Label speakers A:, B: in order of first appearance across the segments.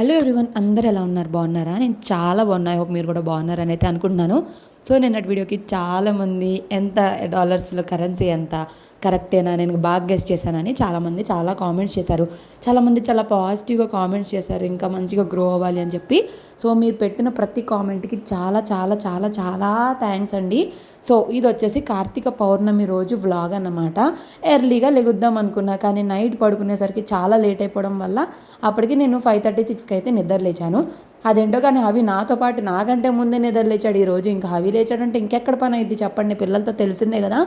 A: Hello everyone అందరు ఎలా ఉన్నారు? బాగున్నారా? నేను చాలా బాగున్నాయి హోప్ మీరు కూడా బాగున్నారని అయితే అనుకుంటున్నాను. సో నిన్నటి వీడియోకి చాలామంది ఎంత డాలర్స్లో కరెన్సీ ఎంత కరెక్టేనా నేను బాగా గెస్ట్ చేశానని చాలామంది చాలా కామెంట్స్ చేశారు. చాలామంది చాలా పాజిటివ్గా కామెంట్స్ చేశారు. ఇంకా మంచిగా గ్రో అవ్వాలి అని చెప్పి. సో మీరు పెట్టిన ప్రతి కామెంట్కి చాలా చాలా చాలా చాలా థ్యాంక్స్ అండి. సో ఇది వచ్చేసి కార్తీక పౌర్ణమి రోజు వ్లాగ్ అన్నమాట. ఎర్లీగా లెగుద్దాం అనుకున్నా కానీ నైట్ పడుకునేసరికి చాలా లేట్ అయిపోవడం వల్ల అప్పటికి నేను ఫైవ్ థర్టీ సిక్స్కి అయితే నిద్ర లేచాను. అదేంటో కానీ హవి నాతో పాటు నాకంటే ముందే నిద్రలేచాడు ఈరోజు ఇంకా హవి లేచాడంటే ఇంకెక్కడ పని అయింది చెప్పండి. పిల్లలతో తెలిసిందే కదా.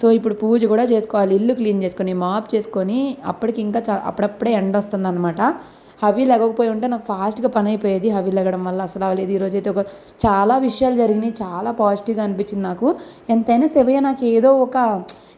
A: సో ఇప్పుడు పూజ కూడా చేసుకోవాలి. ఇల్లు క్లీన్ చేసుకొని మాప్ చేసుకొని అప్పటికి ఇంకా చా అప్పుడప్పుడే ఎండ వస్తుంది అనమాట హవి లెగకపోయి ఉంటే నాకు ఫాస్ట్గా పని అయిపోయేది హవి లెగడం వల్ల. అసలు అవ్వలేదు. ఈరోజు అయితే ఒక చాలా విషయాలు జరిగినాయి. చాలా పాజిటివ్గా అనిపించింది నాకు. ఎంతైనా శివయ్య నాకు ఏదో ఒక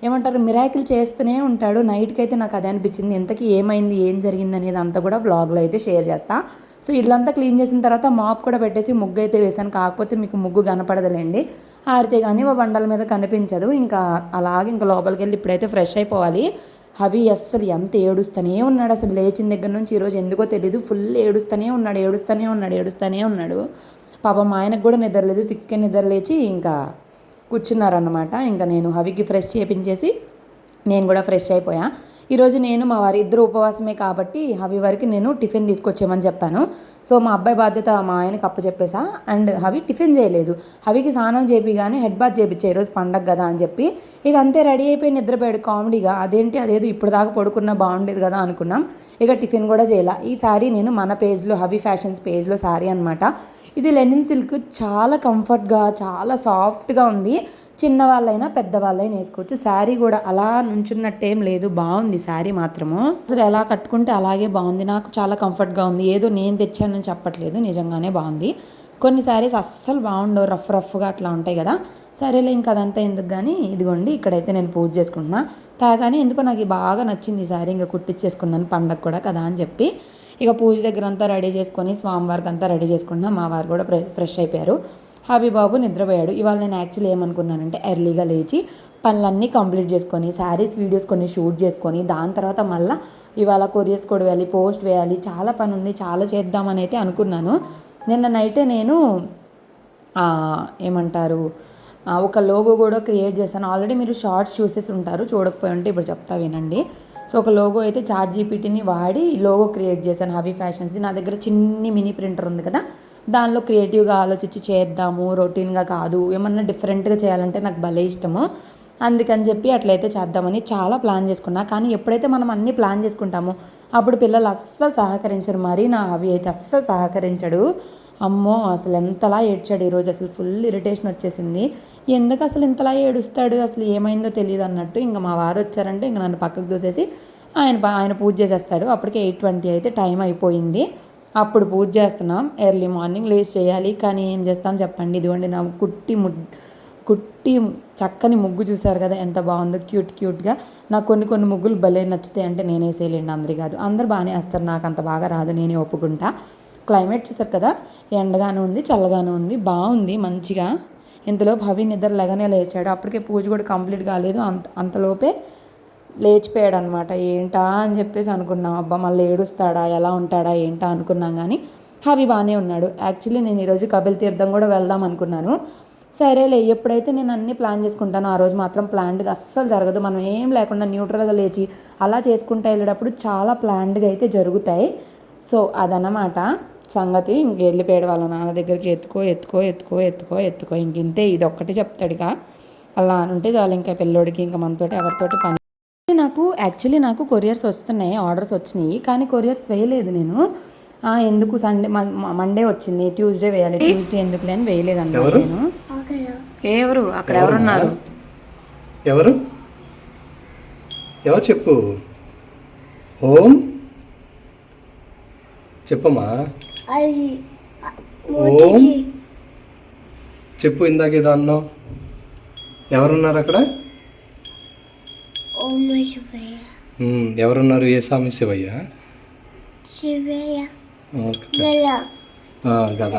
A: ఏమంటారు మిరాకిల్ చేస్తూనే ఉంటాడు. నైట్కి అయితే నాకు అదే అనిపించింది. ఎంతకీ ఏమైంది? ఏం జరిగింది అనేది అంతా కూడా బ్లాగ్లో అయితే షేర్ చేస్తాను సో ఇల్లంతా క్లీన్ చేసిన తర్వాత మాప్ కూడా పెట్టేసి ముగ్గు అయితే వేసాను కాకపోతే మీకు ముగ్గు కనపడదులేండి. ఆరితే కానీ మా బండల మీద కనిపించదు. ఇంకా అలాగే ఇంకా లోపలికి వెళ్ళి ఇప్పుడైతే ఫ్రెష్ అయిపోవాలి. హవి అస్సలు ఎంత ఏడుస్తూనే ఉన్నాడు. అసలు లేచిన దగ్గర నుంచి ఈరోజు ఎందుకో తెలీదు. ఫుల్ ఏడుస్తూనే ఉన్నాడు. ఏడుస్తూనే ఉన్నాడు. ఏడుస్తూనే ఉన్నాడు. పాపం మా ఆయనకు కూడా నిద్రలేదు సిక్స్కే నిద్ర లేచి ఇంకా కూర్చున్నారన్నమాట. ఇంకా నేను హవికి ఫ్రెష్ చేపించేసి నేను కూడా ఫ్రెష్ అయిపోయా. ఈరోజు నేను మా వారి ఇద్దరు ఉపవాసమే కాబట్టి హవి వారికి నేను టిఫిన్ తీసుకొచ్చేయమని చెప్పాను. సో మా అబ్బాయి బాధ్యత మా ఆయనకి అప్పు చెప్పేసా అండ్ హవి టిఫిన్ చేయలేదు. హవికి స్నానం చేపి కానీ హెడ్ బాత్ చేపించే ఈరోజు పండగ కదా అని చెప్పి. ఇక అంతే రెడీ అయిపోయి నిద్రపోయాడు కామెడీగా. అదేంటి అదేదో ఇప్పుడు దాకా పడుకున్నా బాగుండేది కదా అనుకున్నాం. ఇక టిఫిన్ కూడా చేయాల. ఈ శారీ నేను మన పేజ్లో హవి ఫ్యాషన్స్ పేజ్లో శారీ అనమాట ఇది లెనిన్ సిల్క్ చాలా కంఫర్ట్గా చాలా సాఫ్ట్గా ఉంది. చిన్నవాళ్ళైనా పెద్దవాళ్ళైనా వేసుకోవచ్చు. శారీ కూడా అలా నుంచున్నట్టేం లేదు. బాగుంది శారీ మాత్రము. అసలు ఎలా కట్టుకుంటే అలాగే బాగుంది. నాకు చాలా కంఫర్ట్గా ఉంది. ఏదో నేను తెచ్చానని చెప్పట్లేదు. నిజంగానే బాగుంది. కొన్ని శారీస్ అస్సలు బాగుండవు. రఫ్ రఫ్గా అట్లా ఉంటాయి కదా. సరేలే ఇంకా అదంతా ఎందుకు కానీ ఇదిగోండి ఇక్కడైతే నేను పూజ చేసుకుంటున్నా. తాగానే ఎందుకో నాకు బాగా నచ్చింది ఈ శారీ. ఇంకా కుట్టించేసుకున్నాను పండగ కూడా కదా అని చెప్పి. ఇక పూజ దగ్గర అంతా రెడీ చేసుకొని స్వామివారికి అంతా రెడీ చేసుకుంటున్నా. మా వారు కూడా ఫ్రెష్ అయిపోయారు. బాబు నిద్రపోయాడు. ఇవాళ నేను యాక్చువల్లీ ఏమనుకున్నానంటే ఎర్లీగా లేచి పనులన్నీ కంప్లీట్ చేసుకొని శారీస్ వీడియోస్ కొన్ని షూట్ చేసుకొని దాని తర్వాత మళ్ళీ ఇవాళ కొరియర్స్ కూడా వేయాలి పోస్ట్ వేయాలి చాలా పని ఉంది చాలా చేద్దామని అయితే అనుకున్నాను. నిన్న నైటే నేను ఏమంటారు ఒక లోగో కూడా క్రియేట్ చేశాను. ఆల్రెడీ మీరు షార్ట్స్ చూసేసి ఉంటారు చూడకపోయి ఉంటే ఇప్పుడు చెప్తా వినండి. సో ఒక లోగో అయితే చార్ట్ జీపీటీని వాడి లోగో క్రియేట్ చేశాను హవీ ఫ్యాషన్స్ది నా దగ్గర చిన్ని మినీ ప్రింటర్ ఉంది కదా. దానిలో క్రియేటివ్గా ఆలోచించి చేద్దాము రొటీన్గా కాదు ఏమన్నా డిఫరెంట్గా చేయాలంటే నాకు భలే ఇష్టము. అందుకని చెప్పి అట్లయితే చేద్దామని చాలా ప్లాన్ చేసుకున్నా. కానీ ఎప్పుడైతే మనం అన్నీ ప్లాన్ చేసుకుంటామో అప్పుడు పిల్లలు అస్సలు సహకరించరు మరి. నా అవి అయితే అస్సలు సహకరించడు. అమ్మో అసలు ఎంతలా ఏడ్చాడు ఈరోజు. అసలు ఫుల్ ఇరిటేషన్ వచ్చేసింది. ఎందుకు అసలు ఇంతలా ఏడుస్తాడు? అసలు ఏమైందో తెలియదు అన్నట్టు ఇంకా మా వారు వచ్చారంటే ఇంకా నన్ను పక్కకు దూసేసి ఆయన ఆయన పూజ చేసేస్తాడు. అప్పటికే ఎయిట్ ట్వంటీ అయితే టైం అయిపోయింది. అప్పుడు పూజ చేస్తున్నాం. ఎర్లీ మార్నింగ్ లేచి చేయాలి. కానీ ఏం చేస్తాం చెప్పండి. ఇదిగోండి నా కుట్టి ము కుట్టి చక్కని ముగ్గు చూశారు కదా ఎంత బాగుందో. క్యూట్ క్యూట్గా. నాకు కొన్ని కొన్ని ముగ్గులు భలే నచ్చుతాయి అంటే నేనే వేసేయలేండి అందరి కాదు. అందరు బాగానే వేస్తారు. నాకు అంత బాగా రాదు. నేనే ఒప్పుకుంటా. క్లైమేట్ చూసారు కదా? ఎండగానే ఉంది చల్లగానే ఉంది బాగుంది మంచిగా. ఇంతలో భవి నిద్ర లగనే లేచాడు. అప్పటికే పూజ కూడా కంప్లీట్ కాలేదు. అంత అంతలోపే లేచిపోయాడు అనమాట ఏంటా అని చెప్పేసి అనుకున్నాం. అబ్బా మళ్ళీ ఏడుస్తాడా? ఎలా ఉంటాడా? ఏంటా అనుకున్నాం కానీ హవి బాగానే ఉన్నాడు. యాక్చువల్లీ నేను ఈరోజు కపిల్ తీర్థం కూడా వెళ్దాం అనుకున్నాను. సరేలే ఎప్పుడైతే నేను అన్ని ప్లాన్ చేసుకుంటానో ఆ రోజు మాత్రం ప్లాన్డ్గా అస్సలు జరగదు. మనం ఏం లేకుండా న్యూట్రల్గా లేచి అలా చేసుకుంటూ వెళ్ళేటప్పుడు చాలా ప్లాన్డ్గా అయితే జరుగుతాయి. సో అదనమాట సంగతి. ఇంక వెళ్ళిపోయాడు వాళ్ళ నాన్న దగ్గరికి. ఎత్తుకో ఎత్తుకో ఎత్తుకో ఎత్తుకో ఎత్తుకో. ఇంక ఇంతే ఇది ఒక్కటి చెప్తాడుగా అలా ఉంటే చాలు ఇంకా పిల్లోడికి ఇంకా మనతోటి ఎవరితోటి పని. నాకు యాక్చువల్లీ నాకు కొరియర్స్ వస్తున్నాయి ఆర్డర్స్ వచ్చినాయి. కానీ కొరియర్స్ వేయలేదు నేను. ఎందుకు సండే మండే వచ్చింది. ట్యూస్డే వేయాలి. ట్యూస్డే ఎందుకు లేని వేయలేదు అన్నమాట నేను. ఎవరు? అక్కడ ఎవరున్నారు
B: ఎవరు? ఎవరు చెప్పు? ఓం చెప్పమ్మా. ఓం. చెప్పు ఇందాక ఏదో అన్నావు. ఎవరున్నారు అక్కడ? ఎవరున్నారు? ఏ స్వామి శివయ్య? ఓకే. ఆ, గద.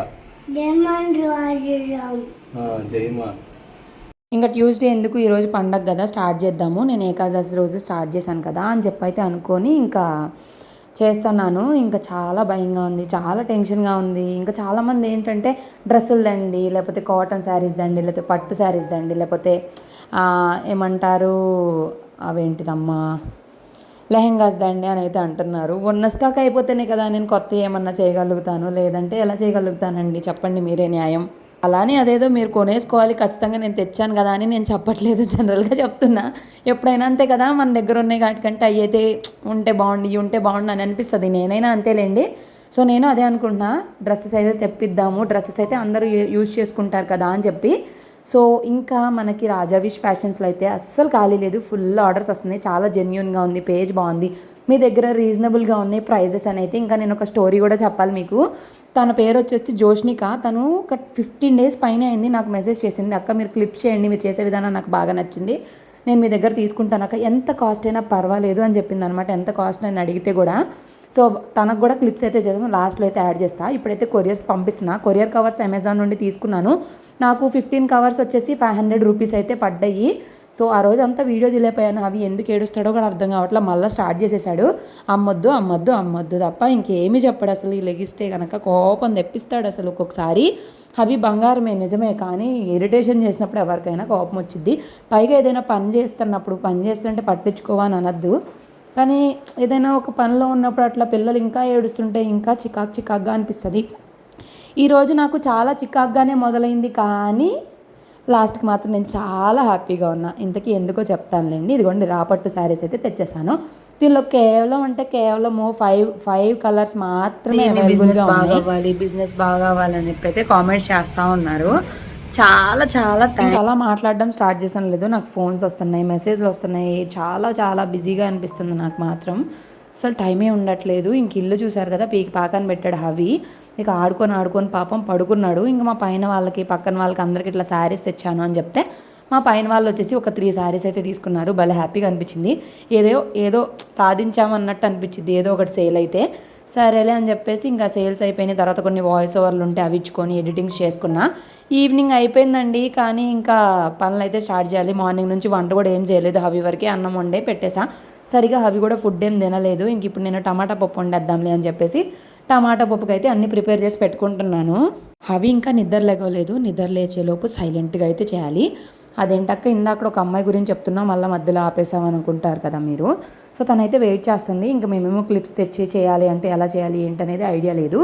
B: ఆ, జయమా
A: ఇంకా ట్యూస్డే ఎందుకు ఈరోజు పండగ కదా స్టార్ట్ చేద్దాము. నేను ఏకాదశి రోజు స్టార్ట్ చేశాను కదా అని చెప్పి అయితే అనుకొని ఇంకా చేస్తున్నాను. ఇంకా చాలా భయంగా ఉంది చాలా టెన్షన్గా ఉంది. ఇంకా చాలామంది ఏంటంటే డ్రెస్సులు దండి లేకపోతే కాటన్ శారీస్ దండి లేకపోతే పట్టు శారీస్ దండి లేకపోతే ఏమంటారు అవేంటిదమ్మా లెహెంగాస్ దండి అని అయితే అంటున్నారు. ఉన్న స్టాక్ అయిపోతేనే కదా నేను కొత్త ఏమన్నా చేయగలుగుతాను లేదంటే ఎలా చేయగలుగుతానండి? చెప్పండి మీరే న్యాయం. అలానే అదేదో మీరు కొనేసుకోవాలి ఖచ్చితంగా నేను తెచ్చాను కదా అని నేను చెప్పట్లేదు జనరల్గా చెప్తున్నా. ఎప్పుడైనా అంతే కదా మన దగ్గర ఉన్నాయి వాటికంటే అవి అయితే ఉంటే బాగుండి ఉంటే బాగుండు అని అనిపిస్తుంది. నేనైనా అంతేలేండి. సో నేను అదే అనుకుంటున్నా డ్రెస్సెస్ అయితే తెప్పిద్దాము డ్రెస్సెస్ అయితే అందరూ యూజ్ చేసుకుంటారు కదా అని చెప్పి. సో ఇంకా మనకి రాజావిష్ ఫ్యాషన్స్లో అయితే అస్సలు ఖాళీ లేదు ఫుల్ ఆర్డర్స్ వస్తున్నాయి చాలా జెన్యున్గా ఉంది పేజ్ బాగుంది. మీ దగ్గర రీజనబుల్గా ఉన్నాయి ప్రైజెస్ అని అయితే ఇంకా నేను ఒక స్టోరీ కూడా చెప్పాలి మీకు. తన పేరు వచ్చేసి జోష్నిక. తను ఒక ఫిఫ్టీన్ డేస్ పైన అయింది నాకు మెసేజ్ చేసింది. అక్క మీరు క్లిప్ చేయండి మీరు చేసే విధానం నాకు బాగా నచ్చింది. నేను మీ దగ్గర తీసుకుంటాను అక్క. ఎంత కాస్ట్ అయినా పర్వాలేదు అని చెప్పింది అనమాట ఎంత కాస్ట్ అని అడిగితే కూడా. సో తనకు కూడా క్లిప్స్ అయితే చేసాము లాస్ట్లో అయితే యాడ్ చేస్తా. ఇప్పుడైతే కొరియర్స్ పంపిస్తున్నా. కొరియర్ కవర్స్ అమెజాన్ నుండి తీసుకున్నాను. నాకు ఫిఫ్టీన్ కవర్స్ వచ్చేసి ఫైవ్ హండ్రెడ్ రూపీస్ అయితే పడ్డాయి. సో ఆ రోజు అంతా వీడియో తెలియపోయాను అవి ఎందుకు ఏడుస్తాడో కూడా అర్థం కావట్లే మళ్ళీ స్టార్ట్ చేసేసాడు. అమ్మొద్దు అమ్మొద్దు అమ్మొద్దు తప్ప ఇంకేమీ చెప్పాడు అసలు ఈ లెగిస్తే కనుక కోపం తెప్పిస్తాడు అసలు ఒక్కొక్కసారి. అవి బంగారమే నిజమే కానీ ఇరిటేషన్ చేసినప్పుడు ఎవరికైనా కోపం వచ్చింది పైగా ఏదైనా పని చేస్తున్నప్పుడు పని చేస్తుంటే పట్టించుకోవా అని అనద్దు. కానీ ఏదైనా ఒక పనిలో ఉన్నప్పుడు అట్లా పిల్లలు ఇంకా ఏడుస్తుంటే ఇంకా చికాక్ చికాక్గా అనిపిస్తుంది. ఈరోజు నాకు చాలా చికాక్గానే మొదలైంది కానీ లాస్ట్కి మాత్రం నేను చాలా హ్యాపీగా ఉన్నా. ఇంతకీ ఎందుకో చెప్తానులేండి. ఇదిగోండి రాపట్టు శారీస్ అయితే తెచ్చేసాను. దీనిలో కేవలం అంటే కేవలం ఫైవ్ ఫైవ్ కలర్స్ మాత్రమే అవైలబుల్గా బాగా అవ్వాలి బిజినెస్ బాగా అవ్వాలని చెప్పి అయితే కామెంట్స్ చేస్తూ ఉన్నారు. చాలా చాలా అలా మాట్లాడడం స్టార్ట్ చేసాను లేదు నాకు ఫోన్స్ వస్తున్నాయి మెసేజ్లు వస్తున్నాయి. చాలా చాలా బిజీగా అనిపిస్తుంది నాకు మాత్రం. అసలు టైమే ఉండట్లేదు. ఇంక ఇల్లు చూసారు కదా పీకి పాకాన్ని పెట్టాడు హవి. ఇక ఆడుకొని ఆడుకొని పాపం పడుకున్నాడు. ఇంకా మా పైన వాళ్ళకి పక్కన వాళ్ళకి అందరికి ఇట్లా శారీస్ తెచ్చాను అని చెప్తే మా పైన వాళ్ళు వచ్చేసి ఒక త్రీ శారీస్ అయితే తీసుకున్నారు. భలే హ్యాపీగా అనిపించింది. ఏదో ఏదో సాధించామన్నట్టు అనిపించింది. ఏదో ఒకటి సేల్ అయితే సరేలే అని చెప్పేసి ఇంకా సేల్స్ అయిపోయిన తర్వాత కొన్ని వాయిస్ ఓవర్లు ఉంటే అవి ఇచ్చుకొని ఎడిటింగ్స్ చేసుకున్నా. ఈవినింగ్ అయిపోయిందండి. కానీ ఇంకా పనులు అయితే స్టార్ట్ చేయాలి. మార్నింగ్ నుంచి వంట కూడా ఏం చేయలేదు. హవి వరకే అన్నం వండే పెట్టేసా. సరిగా హవి కూడా ఫుడ్ ఏం తినలేదు. ఇంక ఇప్పుడు నేను టమాటా పప్పు వండేద్దాంలే అని చెప్పేసి టమాటా పప్పుకి అయితే అన్ని ప్రిపేర్ చేసి పెట్టుకుంటున్నాను. అవి ఇంకా నిద్ర లేగలేదు. నిద్ర లేచేలోపు సైలెంట్గా అయితే చేయాలి. అదేంటక్క ఇందాక ఒక అమ్మాయి గురించి చెప్తున్నా మళ్ళీ మధ్యలో ఆపేసాం అనుకుంటారు కదా మీరు. సో తనైతే వెయిట్ చేస్తుంది. ఇంకా మేమేమో క్లిప్స్ తెచ్చి చేయాలి అంటే ఎలా చేయాలి ఏంటనేది ఐడియా లేదు.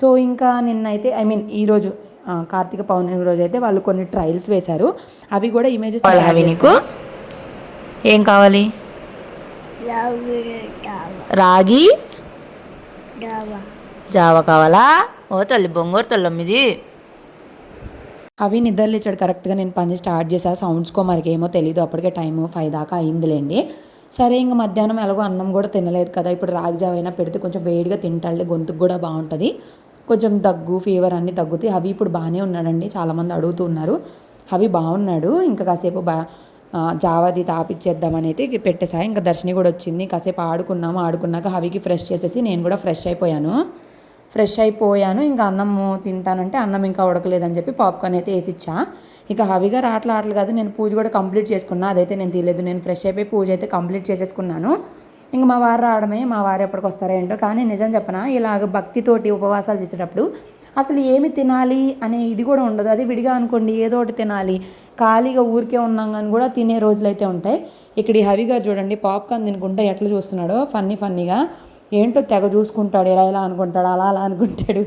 A: సో ఇంకా నిన్నైతే ఐ మీన్ ఈరోజు కార్తీక పౌర్ణమి రోజు అయితే వాళ్ళు కొన్ని ట్రయల్స్ వేశారు. అవి కూడా ఇమేజెస్ అవి నీకు? ఏం కావాలి? రాగి జావ కావాలా? ఓ తల్లి బొంగూరు తల్లమ్మిది. అవి నిద్రలేచాడు కరెక్ట్గా. నేను పని స్టార్ట్ చేసా. సౌండ్స్కో మరికేమో ఏమో తెలీదు. అప్పటికే టైం ఫైవ్ దాకా అయిందిలేండి. సరే ఇంక మధ్యాహ్నం ఎలాగో అన్నం కూడా తినలేదు కదా. ఇప్పుడు రాగి జావ అయినా పెడితే కొంచెం వేడిగా తింటాడు గొంతుకు కూడా బాగుంటుంది. కొంచెం దగ్గు ఫీవర్ అన్నీ తగ్గుతాయి. అవి ఇప్పుడు బాగానే ఉన్నాడండి. చాలామంది అడుగుతూ ఉన్నారు. అవి బాగున్నాడు. ఇంకా కాసేపు బా జావాది తాపిచ్చేద్దామని అయితే పెట్టేసా. ఇంకా దర్శిని కూడా వచ్చింది. కాసేపు ఆడుకున్నాము. ఆడుకున్నాక హవికి ఫ్రెష్ చేసేసి నేను కూడా ఫ్రెష్ అయిపోయాను. ఫ్రెష్ అయిపోయాను. ఇంకా అన్నము తింటానంటే అన్నం ఇంకా ఉడకలేదని చెప్పి పాప్కార్న్ అయితే వేసిచ్చా. ఇక హవిగా రాట్ల ఆటలు కాదు నేను పూజ కూడా కంప్లీట్ చేసుకున్నా. అదైతే నేను తీయలేదు. నేను ఫ్రెష్ అయిపోయి పూజ అయితే కంప్లీట్ చేసేసుకున్నాను. ఇంక మా వారు రావడమే మా వారు ఎప్పటికి వస్తారో ఏంటో. కానీ నిజం చెప్పనా ఇలాగ భక్తితోటి ఉపవాసాలు చేసేటప్పుడు అసలు ఏమి తినాలి అనే ఇది కూడా ఉండదు. అది విడిగా అనుకోండి ఏదో ఒకటి తినాలి. ఖాళీగా ఊరికే ఉన్నాం కానీ కూడా తినే రోజులు అయితే ఉంటాయి. ఇక్కడ ఈ హవి గారు చూడండి పాప్కార్న్ తినుకుంటే ఎట్లా చూస్తున్నాడో ఫన్నీ ఫన్నీగా. ఏంటో తెగ చూసుకుంటాడు ఇలా ఇలా అనుకుంటాడు అలా అలా అనుకుంటాడు.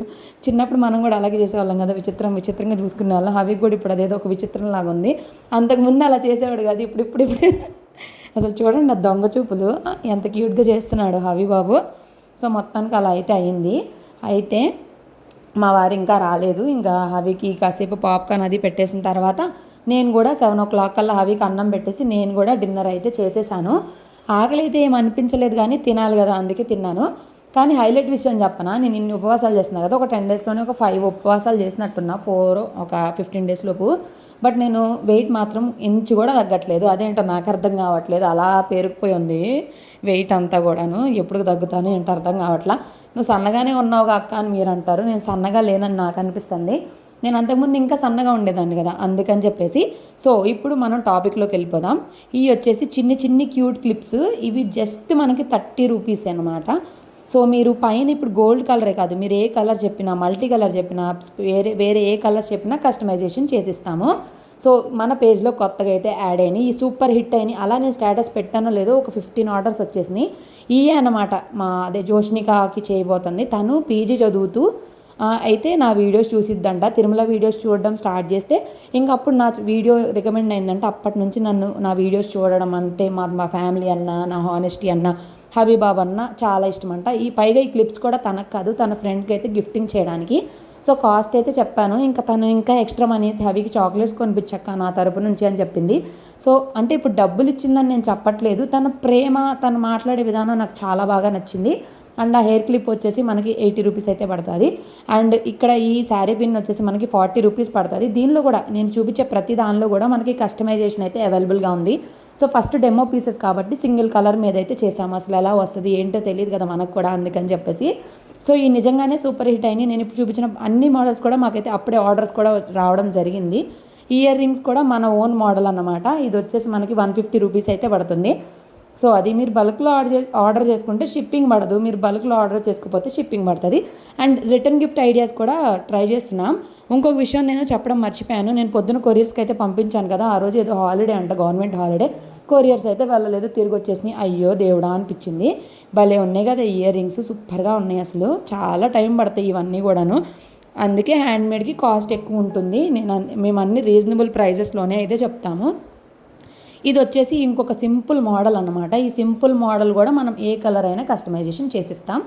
A: చిన్నప్పుడు మనం కూడా అలాగే చేసేవాళ్ళం కదా విచిత్రం విచిత్రంగా చూసుకునే వాళ్ళం. హవి కూడా ఇప్పుడు అదేదో ఒక విచిత్రం లాగా ఉంది. అంతకుముందు అలా చేసేవాడు కాదు ఇప్పుడు ఇప్పుడు ఇప్పుడు. అసలు చూడండి ఆ దొంగ చూపులు. ఎంత క్యూట్గా చేస్తున్నాడు హవి బాబు. సో మొత్తానికి అలా అయితే అయింది. అయితే మా వారు ఇంకా రాలేదు. ఇంకా హవికి కాసేపు పాప్కార్న్ అది పెట్టేసిన తర్వాత నేను కూడా సెవెన్ ఓ క్లాక్ కల్లా హవికి అన్నం పెట్టేసి నేను కూడా డిన్నర్ అయితే చేసేసాను. ఆకలి అయితే ఏం అనిపించలేదు కానీ తినాలి కదా అందుకే తిన్నాను. కానీ హైలైట్ విషయం చెప్పనా నేను ఇన్ని ఉపవాసాలు చేస్తున్నా కదా ఒక టెన్ డేస్లోనే ఒక ఫైవ్ ఉపవాసాలు చేసినట్టున్నా ఫోర్ ఒక ఫిఫ్టీన్ డేస్ లోపు. బట్ నేను వెయిట్ మాత్రం ఇంచు కూడా తగ్గట్లేదు. అదేంటో నాకు అర్థం కావట్లేదు. అలా పేరుకుపోయి ఉంది వెయిట్ అంతా కూడాను. ఎప్పుడు తగ్గుతాను ఏంటో అర్థం కావట్లా. నువ్వు సన్నగానే ఉన్నావుగా అక్క అని మీరు అంటారు నేను సన్నగా లేనని నాకు అనిపిస్తుంది. నేను అంతకుముందు ఇంకా సన్నగా ఉండేదాన్ని కదా అందుకని చెప్పేసి. సో ఇప్పుడు మనం టాపిక్లోకి వెళ్ళిపోదాం. ఇవి వచ్చేసి చిన్ని చిన్ని క్యూట్ క్లిప్స్ ఇవి జస్ట్ మనకి థర్టీ రూపీస్ అనమాట సో మీరు పైన ఇప్పుడు గోల్డ్ కలరే కాదు మీరు ఏ కలర్ చెప్పినా మల్టీ కలర్ చెప్పినా వేరే వేరే ఏ కలర్ చెప్పినా కస్టమైజేషన్ చేసిస్తాము. సో మన పేజ్లో కొత్తగా అయితే యాడ్ అయినాయి. ఈ సూపర్ హిట్ అయినాయి. అలా నేను స్టేటస్ పెట్టానో లేదో ఒక ఫిఫ్టీన్ ఆర్డర్స్ వచ్చేసినాయి. ఇయే అన్నమాట మా అదే జోష్నికాకి చేయబోతుంది. తను పీజీ చదువుతూ అయితే నా వీడియోస్ చూసిద్దంట. తిరుమల వీడియోస్ చూడడం స్టార్ట్ చేస్తే ఇంకా అప్పుడు నా వీడియో రికమెండ్ అయిందంటే అప్పటి నుంచి నన్ను నా వీడియోస్ చూడడం అంటే మా మా ఫ్యామిలీ అన్న నా హానెస్టీ అన్న హబీబాబ్ అన్న చాలా ఇష్టం అంట ఈ పైగా ఈ క్లిప్స్ కూడా తనకు కాదు తన ఫ్రెండ్కి అయితే గిఫ్టింగ్ చేయడానికి. సో కాస్ట్ అయితే చెప్పాను. ఇంకా తను ఇంకా ఎక్స్ట్రా మనీ హవికి చాక్లెట్స్ కొనిపించక్క నా తరపు నుంచి అని చెప్పింది. సో అంటే ఇప్పుడు డబ్బులు ఇచ్చిందని నేను చెప్పట్లేదు. తన ప్రేమ తను మాట్లాడే విధానం నాకు చాలా బాగా నచ్చింది. అండ్ ఆ హెయిర్ క్లిప్ వచ్చేసి మనకి ఎయిటీ రూపీస్ అయితే పడుతుంది. అండ్ ఇక్కడ ఈ శారీ పిన్ వచ్చేసి మనకి ఫార్టీ రూపీస్ పడుతుంది. దీనిలో కూడా నేను చూపించే ప్రతి దానిలో కూడా మనకి కస్టమైజేషన్ అయితే అవైలబుల్గా ఉంది. సో ఫస్ట్ డెమో పీసెస్ కాబట్టి సింగిల్ కలర్ మీద అయితే చేసాము అసలు ఎలా వస్తుంది ఏంటో తెలియదు కదా మనకు కూడా అందుకని చెప్పేసి. సో ఈ నిజంగానే సూపర్ హిట్ అయినాయి. నేను ఇప్పుడు చూపించిన అన్ని మోడల్స్ కూడా మాకైతే అప్పుడే ఆర్డర్స్ కూడా రావడం జరిగింది. ఇయర్ రింగ్స్ కూడా మన ఓన్ మోడల్ అన్నమాట. ఇది వచ్చేసి మనకి వన్ ఫిఫ్టీ రూపీస్ అయితే పడుతుంది. సో అది మీరు బల్క్లో ఆర్డర్ చే ఆర్డర్ చేసుకుంటే షిప్పింగ్ పడదు. మీరు బల్క్లో ఆర్డర్ చేసుకోకపోతే షిప్పింగ్ పడుతుంది. అండ్ రిటర్న్ గిఫ్ట్ ఐడియాస్ కూడా ట్రై చేస్తున్నాం. ఇంకొక విషయం నేను చెప్పడం మర్చిపోయాను. నేను పొద్దున కొరియర్స్కి అయితే పంపించాను కదా ఆ రోజు ఏదో హాలిడే అంట గవర్నమెంట్ హాలిడే. కొరియర్స్ అయితే వెళ్ళలేదు తిరిగి వచ్చేసినాయి. అయ్యో దేవుడా అనిపించింది. భలే ఉన్నాయి కదా ఇయర్ రింగ్స్ సూపర్గా ఉన్నాయి అసలు. చాలా టైం పడతాయి ఇవన్నీ కూడాను. అందుకే హ్యాండ్మేడ్కి కాస్ట్ ఎక్కువ ఉంటుంది. నేను మేము అన్ని రీజనబుల్ ప్రైజెస్లోనే అయితే చెప్తాము. ఇది వచ్చేసి ఇంకొక సింపుల్ మోడల్ అన్నమాట. ఈ సింపుల్ మోడల్ కూడా మనం ఏ కలర్ అయినా కస్టమైజేషన్ చేసిస్తాం.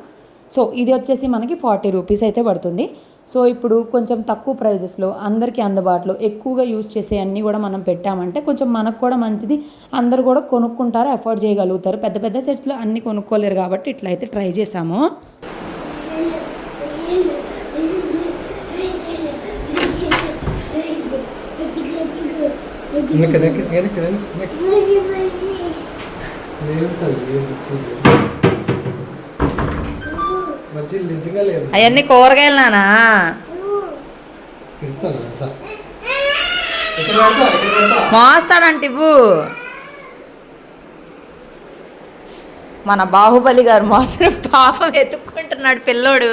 A: సో ఇది వచ్చేసి మనకి ఫార్టీ రూపీస్ అయితే పడుతుంది. సో ఇప్పుడు కొంచెం తక్కువ ప్రైజెస్లో అందరికీ అందుబాటులో ఎక్కువగా యూజ్ చేసే అన్నీ కూడా మనం పెట్టామంటే కొంచెం మనకు కూడా మంచిది. అందరు కూడా కొనుక్కుంటారు అఫోర్డ్ చేయగలుగుతారు. పెద్ద పెద్ద సెట్స్లో అన్నీ కొనుక్కోలేరు కాబట్టి ఇట్లా అయితే ట్రై చేసాము.
B: వెనక్కి వెనక్కి వెనక్కి వెనక్కి లేదు తల్లి, లేదు, చూడు. మధ్యలో నిజంగా లేదు
A: అవన్నీ కూరగాయలు నానా
B: ఇస్తాను.
A: మోస్తాడంట ఇవ్వు మన బాహుబలి గారు మోసం పాపం ఎత్తుక్కుంటున్నాడు పిల్లోడు.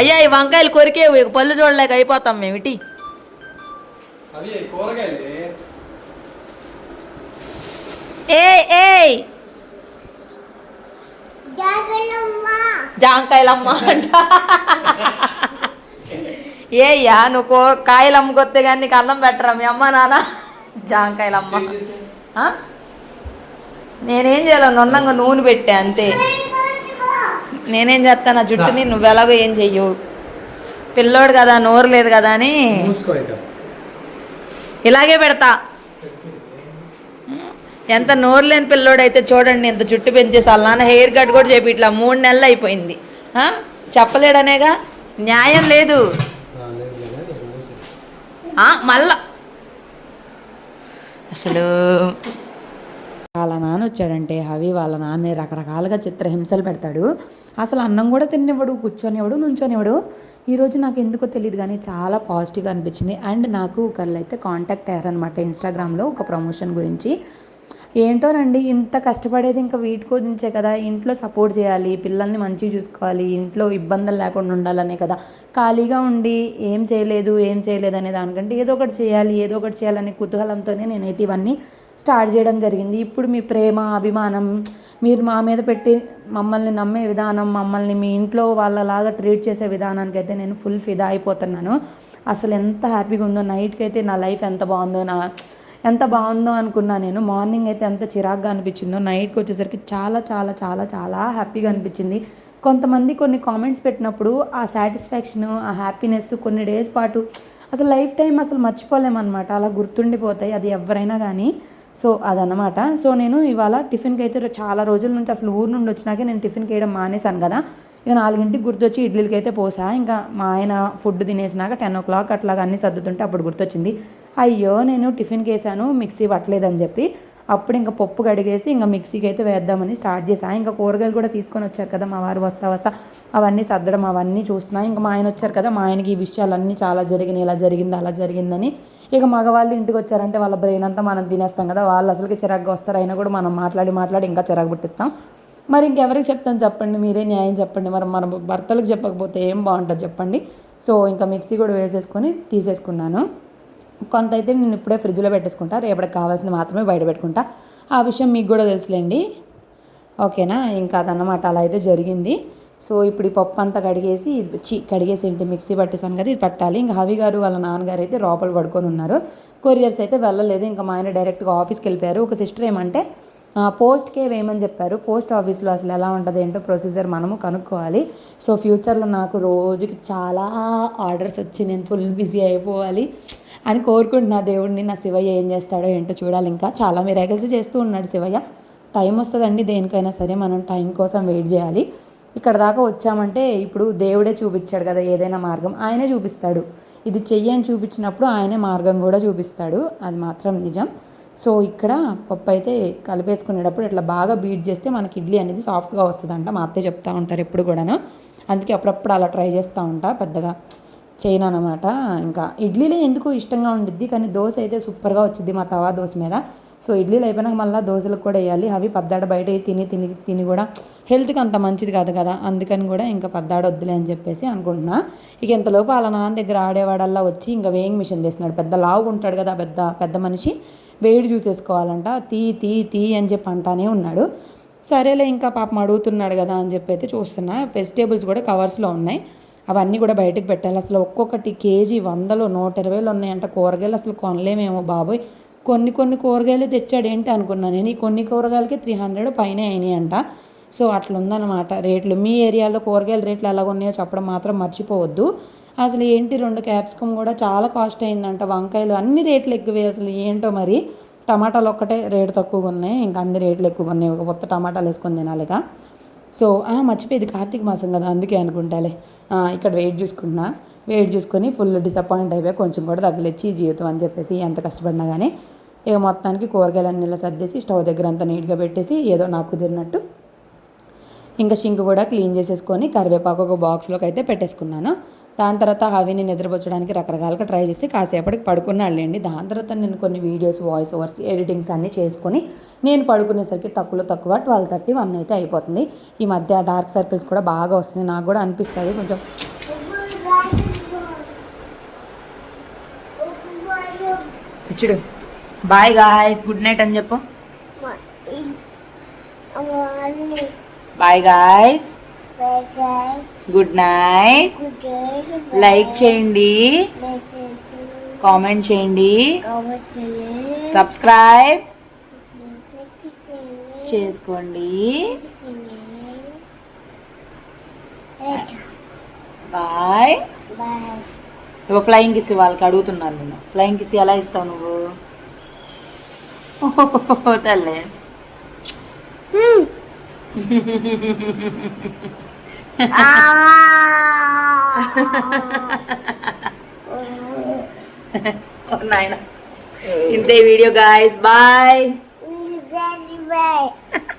A: అయ్యా ఈ వంకాయలు కొరికేవు ఇక పళ్ళు చూడలేక అయిపోతాం మేము ఇటీ.
B: అవి కూరగాయలు
A: ఏ ఏయ్ జాంకాయలమ్మ అంట ఏయ్యా నువ్వు కూ కాయలు అమ్ముకొస్తే కానీ నీకు అన్నం పెట్టరా మీ అమ్మ నాన్న జాంకాయలమ్మ? నేనేం చేయాలి నొన్నంగా నూనె పెట్టా అంతే నేనేం చేస్తాను ఆ జుట్టుని నువ్వు ఎలాగో ఏం చెయ్యవు పిల్లోడు కదా నోరు లేదు కదా అని ఇలాగే పెడతా. ఎంత నోరు లేని పిల్లోడైతే చూడండి ఎంత జుట్టు పెంచేసి వాళ్ళ నాన్న హెయిర్ కట్ కూడా చెప్పి ఇట్లా మూడు నెలలు అయిపోయింది. ఆ? చెప్పలేడనేగా? న్యాయం లేదు.
B: ఆ,
A: మళ్ళా. అసలు వాళ్ళ నాన్న వచ్చాడంటే హవి వాళ్ళ నాన్న రకరకాలుగా చిత్రహింసలు పెడతాడు. అసలు అన్నం కూడా తినివ్వడు కూర్చొనివ్వడు నుంచొనివ్వడు. ఈరోజు నాకు ఎందుకో తెలియదు కానీ చాలా పాజిటివ్గా అనిపించింది. అండ్ నాకు ఒకళ్ళు అయితే కాంటాక్ట్ అయ్యారనమాట ఇన్స్టాగ్రామ్లో ఒక ప్రమోషన్ గురించి. ఏంటోనండి ఇంత కష్టపడేది ఇంకా వీటి గురించే కదా. ఇంట్లో సపోర్ట్ చేయాలి పిల్లల్ని మంచిగా చూసుకోవాలి ఇంట్లో ఇబ్బందులు లేకుండా ఉండాలనే కదా. ఖాళీగా ఉండి ఏం చేయలేదు ఏం చేయలేదు అనే దానికంటే ఏదో ఒకటి చేయాలి ఏదో ఒకటి చేయాలనే కుతూహలంతోనే నేనైతే ఇవన్నీ స్టార్ట్ చేయడం జరిగింది. ఇప్పుడు మీ ప్రేమ అభిమానం మీరు మా మీద పెట్టి మమ్మల్ని నమ్మే విధానం మమ్మల్ని మీ ఇంట్లో వాళ్ళలాగా ట్రీట్ చేసే విధానానికి అయితే నేను ఫుల్ ఫిదా అయిపోతున్నాను. అసలు ఎంత హ్యాపీగా ఉందో నైట్కి అయితే నా లైఫ్ ఎంత బాగుందో నా ఎంత బాగుందో అనుకున్నా నేను. మార్నింగ్ అయితే ఎంత చిరాగ్గా అనిపించిందో నైట్కి వచ్చేసరికి చాలా చాలా చాలా చాలా హ్యాపీగా అనిపించింది. కొంతమంది కొన్ని కామెంట్స్ పెట్టినప్పుడు ఆ సాటిస్ఫాక్షన్ ఆ హ్యాపీనెస్ కొన్ని డేస్ పాటు అసలు లైఫ్ టైం అసలు మర్చిపోలేమన్నమాట. అలా గుర్తుండిపోతాయి అది ఎవరైనా కానీ సో అదనమాట సో నేను ఇవాళ టిఫిన్కి అయితే చాలా రోజుల నుంచి అసలు ఊరు నుండి వచ్చినాకే నేను టిఫిన్కి వేయడం మానేశాను కదా. ఇక నాలుగింటికి గుర్తొచ్చి ఇడ్లీలకి అయితే పోసా. ఇంకా మా ఆయన ఫుడ్ తినేసినాక టెన్ ఓ క్లాక్ అట్లాగా అన్నీ సర్దుతుంటే అప్పుడు గుర్తొచ్చింది. అయ్యో నేను టిఫిన్కి వేసాను మిక్సీ పట్టలేదని చెప్పి అప్పుడు ఇంకా పప్పు కడిగేసి ఇంకా మిక్సీకి అయితే వేద్దామని స్టార్ట్ చేశాను ఇంకా కూరగాయలు కూడా తీసుకొని వచ్చారు కదా మా వారు వస్తా వస్తా అవన్నీ సర్దడం అవన్నీ చూస్తున్నా. ఇంకా మా ఆయన వచ్చారు కదా మా ఆయనకి ఈ విషయాలన్నీ చాలా జరిగినాయి ఇలా జరిగింది అలా జరిగిందని ఇక మగవాళ్ళు ఇంటికి వచ్చారంటే వాళ్ళ బ్రెయిన్ అంతా మనం తినేస్తాం కదా వాళ్ళు అసలుకి చిరాగ్గా వస్తారు. అయినా కూడా మనం మాట్లాడి మాట్లాడి ఇంకా చిరాకు పుట్టిస్తాం. మరి ఇంకెవరికి చెప్తాను చెప్పండి మీరే న్యాయం చెప్పండి. మరి మన భర్తలకు చెప్పకపోతే ఏం బాగుంటుంది చెప్పండి. సో ఇంకా మిక్సీ కూడా వేసేసుకొని తీసేసుకున్నాను. కొంత అయితే నేను ఇప్పుడే ఫ్రిడ్జ్లో పెట్టేసుకుంటా రేపటికి కావాల్సింది మాత్రమే బయట పెట్టుకుంటా. ఆ విషయం మీకు కూడా తెలుసులేండి. ఓకేనా? ఇంకా అదన్నమాట అలా అయితే జరిగింది. సో ఇప్పుడు ఈ పప్పు అంతా కడిగేసి ఇది చి కడిగేసి ఏంటి మిక్సీ పట్టేసాను కదా ఇది పట్టాలి. ఇంకా హవి గారు వాళ్ళ నాన్నగారు అయితే లోపల పడుకొని ఉన్నారు. కొరియర్స్ అయితే వెళ్ళలేదు. ఇంకా మా ఆయన డైరెక్ట్గా ఆఫీస్కి వెళ్ళిపోయారు. ఒక సిస్టర్ ఏమంటే పోస్ట్కే వేయమని చెప్పారు. పోస్ట్ ఆఫీస్లో అసలు ఎలా ఉంటుంది ఏంటో ప్రొసీజర్ మనము కనుక్కోవాలి. సో ఫ్యూచర్లో నాకు రోజుకి చాలా ఆర్డర్స్ వచ్చి నేను ఫుల్ బిజీ అయిపోవాలి అని కోరుకుంటున్నా. దేవుడిని నా శివయ్య ఏం చేస్తాడో ఏంటో చూడాలి ఇంకా. చాలా మిరాకిల్స్ చేస్తూ ఉన్నాడు శివయ్య. టైం వస్తుందండి దేనికైనా సరే. మనం టైం కోసం వెయిట్ చేయాలి. ఇక్కడ దాకా వచ్చామంటే ఇప్పుడు దేవుడే చూపించాడు కదా ఏదైనా మార్గం. ఆయనే చూపిస్తాడు. ఇది చెయ్యి అని చూపించినప్పుడు ఆయనే మార్గం కూడా చూపిస్తాడు. అది మాత్రం నిజం. సో ఇక్కడ పప్పు అయితే కలిపేసుకునేటప్పుడు ఇట్లా బాగా బీట్ చేస్తే మనకి ఇడ్లీ అనేది సాఫ్ట్గా వస్తుందంట. మా అత్తయ్య చెప్తూ ఉంటారు ఎప్పుడు కూడాను. అందుకే అప్పుడప్పుడు అలా ట్రై చేస్తూ ఉంటా పెద్దగా. చేయను అనమాట ఇంకా ఇడ్లీలో ఎందుకు ఇష్టంగా ఉండిద్ది. కానీ దోశ అయితే సూపర్గా వచ్చింది మా తవా దోశ మీద. సో ఇడ్లీలు అయిపోయినాక మళ్ళీ దోశలకు కూడా వేయాలి. అవి పద్దాడ బయట తిని తిని తిని కూడా హెల్త్కి అంత మంచిది కాదు కదా. అందుకని కూడా ఇంకా పద్దాడ వద్దులే అని చెప్పేసి అనుకుంటున్నా. ఇక ఇంతలోపు వాళ్ళ నాన్న దగ్గర ఆడేవాడల్లా వచ్చి ఇంకా వేయింగ్ మిషన్ తీస్తున్నాడు. పెద్ద లావుగా ఉంటాడు కదా పెద్ద పెద్ద మనిషి. వేడి చూసేసుకోవాలంట. తీ తీ తీ అని చెప్పి అంటానే ఉన్నాడు. సరేలే ఇంకా పాపం అడుగుతున్నాడు కదా అని చెప్పి అయితే చూస్తున్నా. వెజిటేబుల్స్ కూడా కవర్స్లో ఉన్నాయి. అవన్నీ కూడా బయటకు పెట్టాలి. అసలు ఒక్కొక్కటి కేజీ వందలు నూట ఇరవైలు ఉన్నాయంట. కూరగాయలు అసలు కొనలేమేమో బాబోయ్. కొన్ని కొన్ని కూరగాయలు తెచ్చాడు ఏంటి అనుకున్నాను నేను. ఈ కొన్ని కూరగాయలకి త్రీ హండ్రెడ్ పైన అయినాయి అంట సో అట్లా ఉందన్నమాట రేట్లు. మీ ఏరియాలో కూరగాయల రేట్లు ఎలా ఉన్నాయో చెప్పడం మాత్రం మర్చిపోవద్దు. అసలు ఏంటి రెండు క్యాప్సికమ్ కూడా చాలా కాస్ట్ అయిందంట. వంకాయలు అన్ని రేట్లు ఎక్కువే అసలు. ఏంటో మరి? టమాటాలు ఒక్కటే రేటు తక్కువగా ఉన్నాయి. ఇంకా అన్ని రేట్లు ఎక్కువగా ఉన్నాయి. ఒక కొత్త టమాటాలు వేసుకొని తినాలిగా. సో మర్చిపోయింది మర్చిపోయేది కార్తీక మాసం కదా. అందుకే అనుకుంటాలే. ఇక్కడ వెయిట్ చూసుకుంటున్నా. వెయిట్ చూసుకొని ఫుల్ డిసప్పాయింట్ అయిపోయి కొంచెం కూడా తగిలిచ్చి ఈ జీవితం అని చెప్పేసి ఎంత కష్టపడినా కానీ ఇక మొత్తానికి కూరగాయలు అన్ని ఇలా సర్దేసి స్టవ్ దగ్గర అంతా నీట్గా పెట్టేసి ఏదో నాకు కుదిరినట్టు ఇంకా షింక్ కూడా క్లీన్ చేసేసుకొని కరివేపాకు ఒక బాక్స్లోకి అయితే పెట్టేసుకున్నాను. దాని తర్వాత హవిని నిద్రపుచ్చడానికి రకరకాలుగా ట్రై చేసి కాసేపటికి పడుకున్నాడులేండి దాని తర్వాత నేను కొన్ని వీడియోస్ వాయిస్ ఓవర్స్ ఎడిటింగ్స్ అన్నీ చేసుకొని నేను పడుకునేసరికి తక్కువలో తక్కువ ట్వెల్వ్ థర్టీ వన్ అయితే అయిపోతుంది. ఈ మధ్య డార్క్ సర్కిల్స్ కూడా బాగా వస్తున్నాయి. నాకు కూడా అనిపిస్తుంది. కొంచెం ఇచ్చుడు. బాయ్ గాయస్ గుడ్ నైట్ అని చెప్పు. Bye guys good night like చేయండి. కామెంట్ చేయండి. సబ్స్క్రైబ్ చేసుకోండి. బాయ్ ఇగో ఫ్లయింగ్ కిస్ వాళ్ళకి అడుగుతున్నారు నేను. ఫ్లయింగ్ కిస్ ఎలా ఇస్తావు నువ్వు? తల్లే. నాయన. ఇంతే వీడియో గాయస్ బాయ్
C: Bye.